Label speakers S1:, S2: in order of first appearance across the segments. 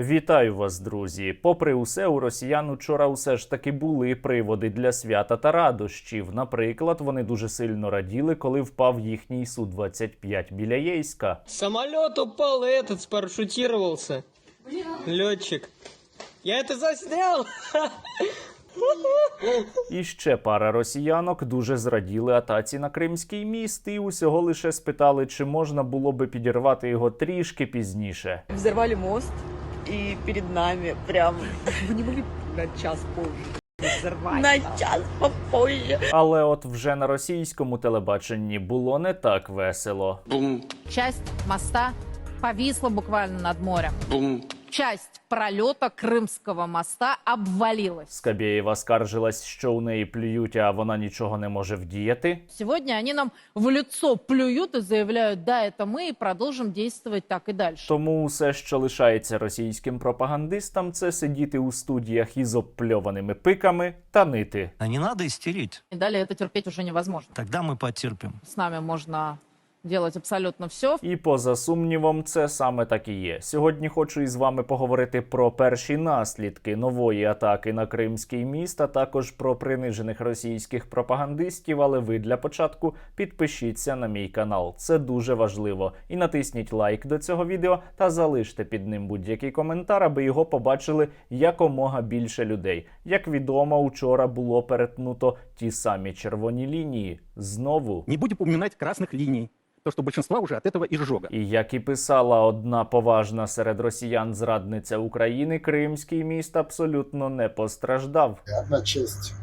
S1: Вітаю вас, друзі. Попри усе, у росіян учора усе ж таки були приводи для свята та радощів. Наприклад, вони дуже сильно раділи, коли впав їхній су 25 біля Єйська.
S2: Самолет упал, и этот спарашютировался. Летчик. Я это заснял.
S1: І ще пара росіянок дуже зраділи атаці на Кримський міст і усього лише спитали, чи можна було би підірвати його трішки пізніше.
S3: Взорвали мост, и перед нами прям... Вы не могли на час позже взорвать? На час попозже.
S1: Але от вже на російському телебаченні було не так весело. Бум.
S4: Часть моста повисла буквально над морем Часть пролета Крымского моста обвалилась.
S1: Скабєєва скаржилась, що у неї плюють, а вона нічого не може вдіяти.
S4: Сегодня они нам в лицо плюют и заявляют, да, это мы, и продолжим действовать так и дальше.
S1: Тому все, що лишається російським пропагандистам, це сидіти у студіях із обпльованими пиками та нити.
S5: А не надо истерить.
S4: И далее это терпеть уже невозможно.
S5: Тогда мы потерпим.
S4: С нами можно делать абсолютно все.
S1: І поза сумнівом, це саме так і є. Сьогодні хочу із вами поговорити про перші наслідки нової атаки на Кримський міст, а також про принижених російських пропагандистів. Але ви для початку підпишіться на мій канал. Це дуже важливо. І натисніть лайк до цього відео та залиште під ним будь-який коментар, аби його побачили якомога більше людей. Як відомо, учора було перетнуто ті самі червоні лінії. Знову.
S6: Не будем упоминать красных линий. То, что большинства уже от этого изжога.
S1: І як і писала одна поважна серед росіян зрадниця України, Кримський міст абсолютно не постраждав.
S7: Одна часть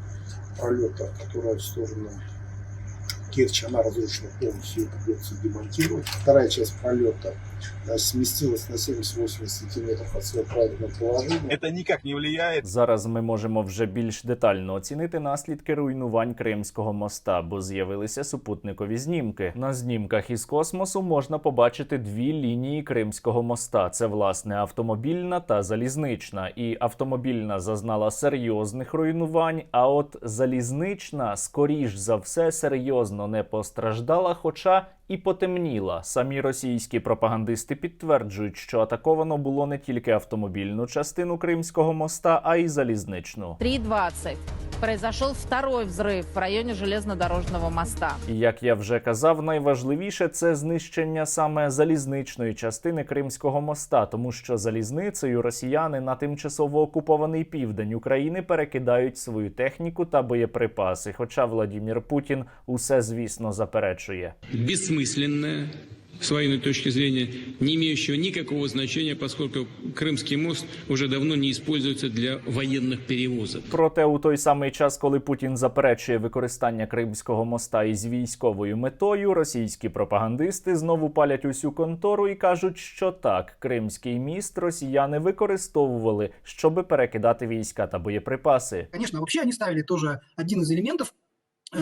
S7: пролета, которая в сторону Керчи, она разрушена полностью, ее придется демонтировать. Вторая часть пролета э, сместилась на 70-80 сантиметров от своего правильного положения.
S8: Это никак не влияет
S1: Зараз ми можемо вже більш детально оцінити наслідки руйнувань Кримського моста, бо з'явилися супутникові знімки. На знімках із космосу можна побачити дві лінії Кримського моста: це власне автомобільна та залізнична. І автомобільна зазнала серйозних руйнувань. А от залізнична, скоріш за все, серйозно не постраждала, хоча і потемніла. Самі російські пропагандисти підтверджують, що атаковано було не тільки автомобільну частину Кримського моста, а й залізничну.
S4: 3.20 произошел второй взрыв в районе железнодорожного моста.
S1: І як я вже казав, найважливіше це знищення саме залізничної частини Кримського моста, тому що залізницею росіяни на тимчасово окупований південь України перекидають свою техніку та боєприпаси. Хоча Владімір Путін усе звісно заперечує
S9: бессмысленное, с военной точки зрения, не имеющего никакого значения, поскольку Крымский мост уже давно не используется для военных перевозок.
S1: Проте у той самий час, коли Путін заперечує використання Кримського моста із військовою метою, російські пропагандисти знову палять усю контору і кажуть, що так, Кримський міст росіяни використовували, щоби перекидати війська та боєприпаси.
S10: Конечно, вообще они ставили тоже один из элементов э,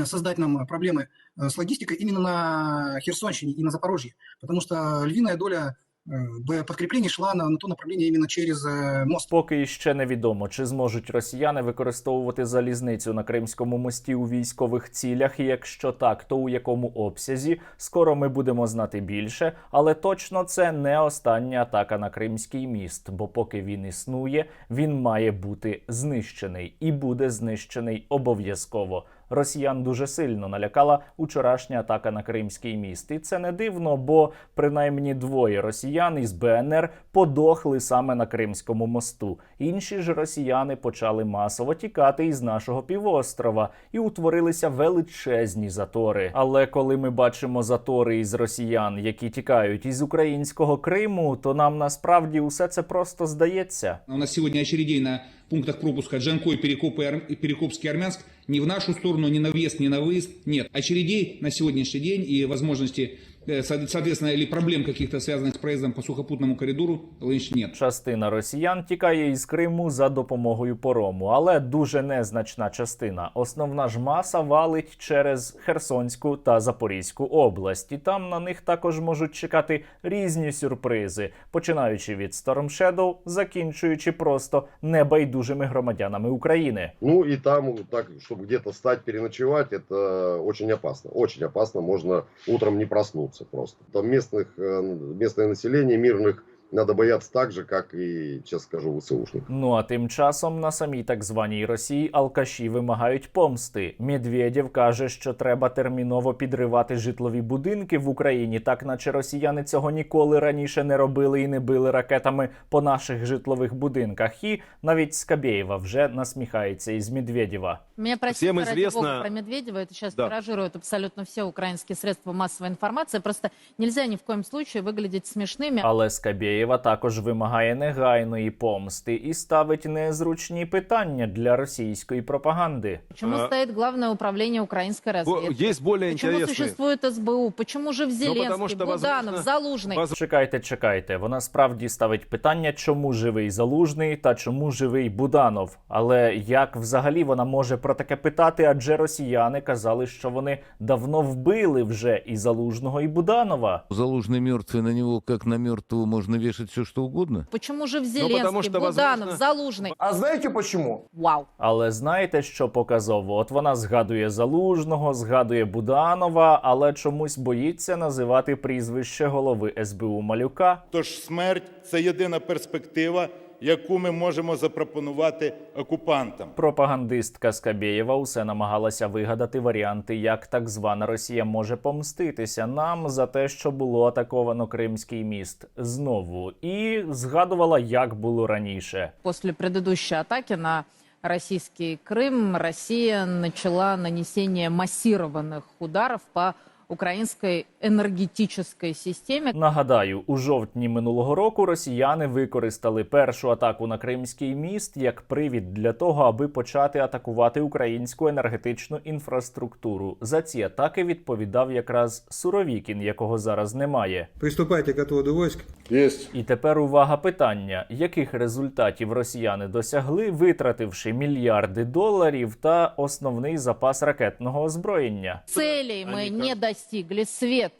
S10: создать нам проблемы э, с логистикой именно на Херсонщине и на Запорожье, потому что львиная доля э, боеподкреплений шла на, на то направление именно через э, мост.
S1: Поки іще невідомо, чи зможуть росіяни використовувати залізницю на Кримському мості у військових цілях, і якщо так, то у якому обсязі. Скоро ми будемо знати більше, але точно це не остання атака на Кримський міст, бо поки він існує, він має бути знищений і буде знищений обов'язково. Росіян дуже сильно налякала учорашня атака на Кримський міст, і це не дивно, бо принаймні двоє росіян із БНР подохли саме на Кримському мосту. Інші ж росіяни почали масово тікати із нашого півострова і утворилися величезні затори. Але коли ми бачимо затори із росіян, які тікають із українського Криму, то нам насправді усе це просто здається.
S8: У нас сегодня очередей на пунктах пропуска Джанкой, Перекоп и Ар- Перекопский, Армянск ни в нашу сторону, ни на въезд, ни на выезд нет. Очередей на сегодняшний день и возможности, э, со- соответственно, или проблем каких-то связанных с проездом по сухопутному коридору лишь нет.
S1: Частина росіян тікає із Криму за допомогою порому, але дуже незначна частина. Основна ж маса валить через Херсонську та Запорізьку область, і там на них також можуть чекати різні сюрпризи, починаючи від Storm Shadow, закінчуючи просто небайдужими громадянами України.
S11: Ну и там, так, чтобы где-то стать, переночевать, это очень опасно. Очень опасно, можно утром не проснуться просто. Там местных, э, местное население, мирных надо бояться так же, как и, честно скажу, ВСУшник.
S1: Ну а тим часом на самій так званій Росії алкаші вимагають помсти. Медведєв каже, що треба терміново підривати житлові будинки в Україні, так наче росіяни цього ніколи раніше не робили і не били ракетами по наших житлових будинках. І навіть Скабєєва вже насміхається із Медведєва.
S4: Меня простите,
S6: Всем
S4: ради
S6: известно-
S4: бога, про Медведева. Это сейчас
S6: Да.
S4: тиражируют абсолютно все украинские средства массовой информации. Просто нельзя ни в коем случае выглядеть смешными.
S1: Але Скабєєва також вимагає негайної помсти і ставить незручні питання для російської пропаганди.
S4: Почему
S6: А-
S4: стоит главное управление украинской разведки?
S6: Есть более
S4: Почему
S6: интересные.
S4: существует СБУ? Почему же в Зеленский,
S6: Ну, потому что,
S4: Буданов,
S6: возможно,
S4: Залужный?
S6: воз-
S1: Чекайте, чекайте. Вона справді ставить питання, чому живий залужний та чому живий Буданов. Але як взагалі вона може про таке питати? Адже росіяни казали, що вони давно вбили вже і залужного, і Буданова.
S12: Залужный мертвый, на него как на мертвого можно вешать все что угодно?
S4: Почему же в
S6: Ну,
S4: Зеленский,
S6: потому что,
S4: Буданов,
S6: возможно-
S4: Залужный?
S2: А знаете почему?
S4: Вау.
S1: Але знаєте, що показово? От вона згадує залужного, згадує Буданова, але чомусь боїться називати прізвище голови СБУ Малюка.
S13: Тож смерть це єдина перспектива, яку ми можемо запропонувати окупантам.
S1: Пропагандистка Скабєєва усе намагалася вигадати варіанти, як так звана Росія може помститися нам за те, що було атаковано Кримський міст знову, і згадувала, як було раніше.
S4: После предыдущей атаки на российский Крым Россия начала нанесение массированных ударов по украинской энергетической системе.
S1: Нагадаю, у жовтні минулого року росіяни використали першу атаку на Кримський міст як привід для того, аби почати атакувати українську енергетичну інфраструктуру. За ці атаки відповідав якраз Суровікін, якого зараз немає.
S13: Приступайте к отводу войск.
S11: Есть.
S1: І тепер увага питання: яких результатів росіяни досягли, витративши мільярди доларів та основний запас ракетного озброєння?
S4: Целей мы не достигли. Свет,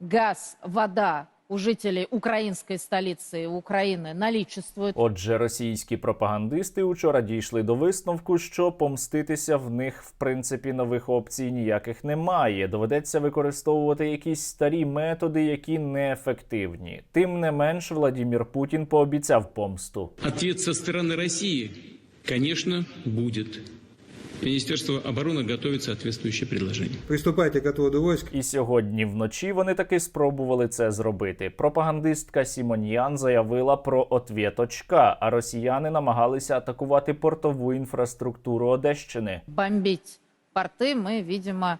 S4: газ, вода у жителей украинской столицы Украины наличествует.
S1: Отже, російські пропагандисти учора дійшли до висновку, що помститися в них в принципі нових опцій ніяких немає. Доведеться використовувати якісь старі методи, які неефективні. Тим не менш, Владімір Путін пообіцяв помсту.
S9: Ответ со стороны России, конечно, будет. Министерство обороны готовит соответствующее предложение.
S13: Приступайте к отводу войск.
S1: І сьогодні вночі вони таки спробували це зробити. Пропагандистка Сімоньян заявила про отвєточка, а росіяни намагалися атакувати портову інфраструктуру Одещини.
S4: Бомбить порты мы, видимо,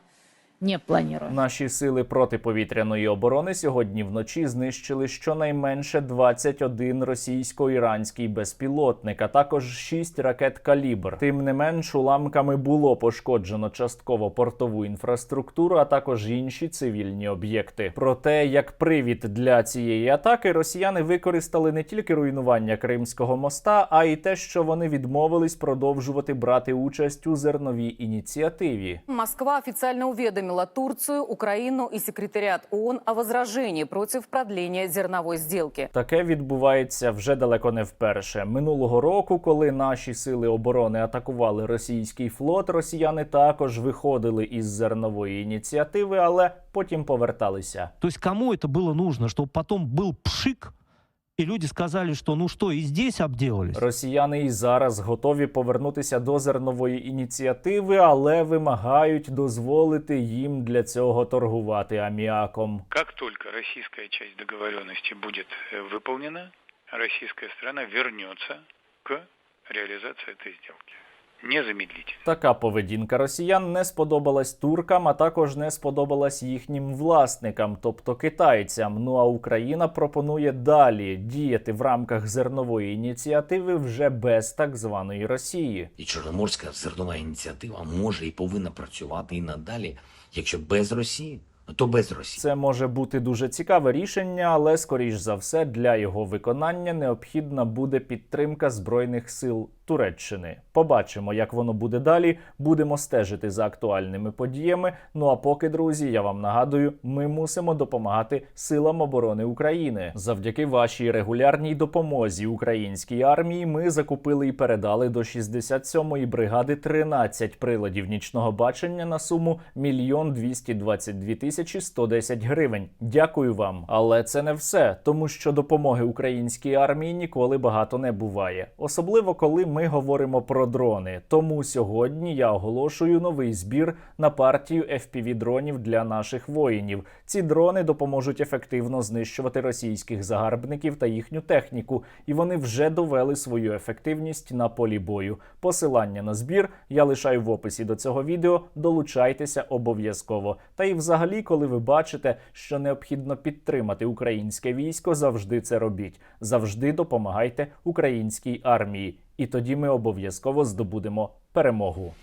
S4: не планируем.
S1: Наші сили протиповітряної оборони сьогодні вночі знищили щонайменше 21 російсько-іранський безпілотник, а також 6 ракет калібр. Тим не менш, уламками було пошкоджено частково портову інфраструктуру, а також інші цивільні об'єкти. Проте, як привід для цієї атаки, росіяни використали не тільки руйнування Кримського моста, а й те, що вони відмовились продовжувати брати участь у зерновій ініціативі.
S3: Москва официально уведомила Турцию, Украину и секретариат ООН о возражении против продления зерновой сделки.
S1: Таке відбувається вже далеко не вперше. Минулого року, коли наші сили оборони атакували російський флот, росіяни також виходили із зернової ініціативи, але потім поверталися.
S5: То есть кому это было нужно, чтобы потом был пшик, и люди сказали, что ну что, и здесь обделались?
S1: Росіяни і зараз готові повернутися до зернової ініціативи, але вимагають дозволити їм для цього торгувати аміаком.
S9: Как только российская часть договоренности будет э, выполнена, российская страна вернется к реализации этой сделки. Незамедлительно.
S1: Така поведінка росіян не сподобалась туркам, а також не сподобалась їхнім власникам, тобто китайцям. Ну а Україна пропонує далі діяти в рамках зернової ініціативи вже без так званої Росії.
S14: І Чорноморська зернова ініціатива може і повинна працювати і надалі, якщо без Росії, то без Росії.
S1: Це може бути дуже цікаве рішення, але скоріш за все для його виконання необхідна буде підтримка збройних сил Туреччини. Побачимо, як воно буде далі. Будемо стежити за актуальними подіями. Ну а поки, друзі, я вам нагадую, ми мусимо допомагати силам оборони України. Завдяки вашій регулярній допомозі українській армії ми закупили і передали до 67-ї бригади 13 приладів нічного бачення на суму 1 222 тисячі 2110 гривень. Дякую вам. Але це не все, тому що допомоги українській армії ніколи багато не буває, особливо коли ми говоримо про дрони. Тому сьогодні я оголошую новий збір на партію fpv дронів для наших воїнів. Ці дрони допоможуть ефективно знищувати російських загарбників та їхню техніку, і вони вже довели свою ефективність на полі бою. Посилання на збір я лишаю в описі до цього відео. Долучайтеся обов'язково. Та і взагалі, коли ви бачите, що необхідно підтримати українське військо, завжди це робіть. Завжди допомагайте українській армії, і тоді ми обов'язково здобудемо перемогу.